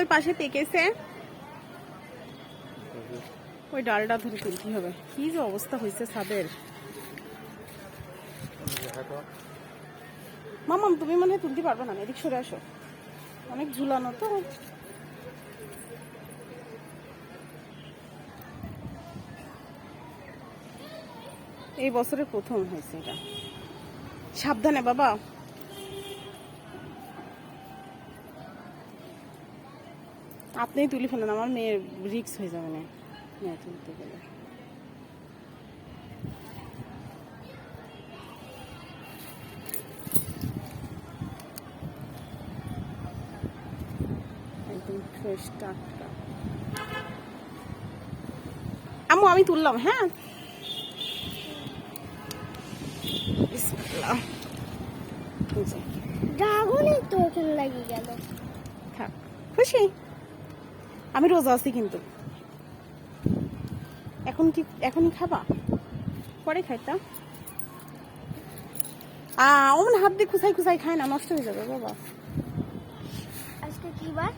ওই পাশে ওই ডালটা ধরে তুলতে হবে। কি যে অবস্থা হয়েছে ছাদের মামাম তুমি মনে হয় তুলতে পারবে না, এদিক সরে আসো। অনেক ঝুলানো তো। এই বছরের প্রথম হয়েছে এটা। সাবধানে বাবা। আপনিই তুলে ফেলেন আমার মেয়ের রিক্স হয়ে যাবে না। মেয়ে তুলতে গেলে। একদম ফ্রেশ টাটকা। আম্মু আমি তুললাম হ্যাঁ? ড্রাগনই তো ওখানে লাগিয়ে গেল। থাক খুশি? আমি রোজা আছি কিন্তু। এখন কি, এখনই খাবা? পরে খাইতাম। আ, অমন হাত দিয়ে খুসাই খুসাই খায় না, নষ্ট হয়ে যাবে, বাবা। আজকে কি বার।